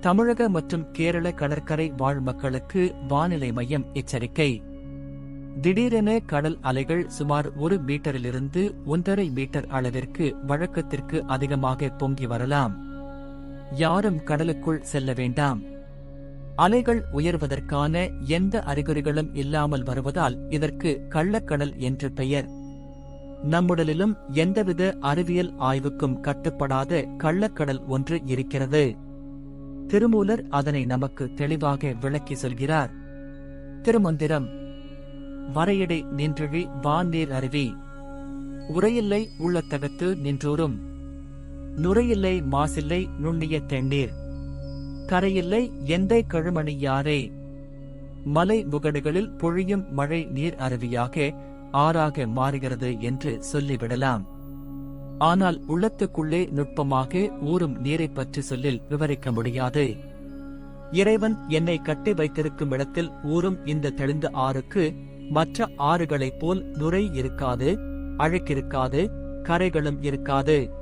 தமிழக மற்றும் கேரள கடற்கரை வாழ் மக்களுக்கு வானிலை மையம் எச்சரிக்கை. திடீரென கடல் அலைகள் சுமார் ஒரு மீட்டரிலிருந்து ஒன்றரை மீட்டர் அளவிற்கு வழக்கத்திற்கு அதிகமாக பொங்கி வரலாம். யாரும் கடலுக்குள் செல்ல வேண்டாம். அலைகள் உயர்வதற்கான எந்த அறிகுறிகளும் இல்லாமல் வருவதால் இதற்கு கள்ளக்கடல் என்று பெயர். நம்முடலிலும் எந்தவித அறிவியல் ஆய்வுக்கும் கட்டுப்படாத கள்ளக்கடல் ஒன்று இருக்கிறது. திருமூலர் அதனை நமக்கு தெளிவாக விளக்கி சொல்கிறார். திருமந்திரம். வரையடை நின்றழி வான்நீர் அருவி. உரையில்லை உள்ளத்தகத்து நின்றூரும் நுரையில்லை மாசில்லை நுண்ணிய தெண்ணீர். கரையில்லை எந்தை கழுமணியாரே மலை முகடுகளில் பொழியும் மழை நீர் அருவியாக ஆறாக மாறுகிறது என்று சொல்லிவிடலாம். ஆனால் உள்ளத்துக்குள்ளே நுட்பமாக ஊறும் நீரைப் பற்றி சொல்லில் விவரிக்க முடியாது. இறைவன் என்னை கட்டி வைத்திருக்கும் இடத்தில் ஊறும் இந்த தெளிந்த ஆறுக்கு மற்ற ஆறுகளைப் போல் நுரை இருக்காது அழுக்கிருக்காது கரைகளும் இருக்காது.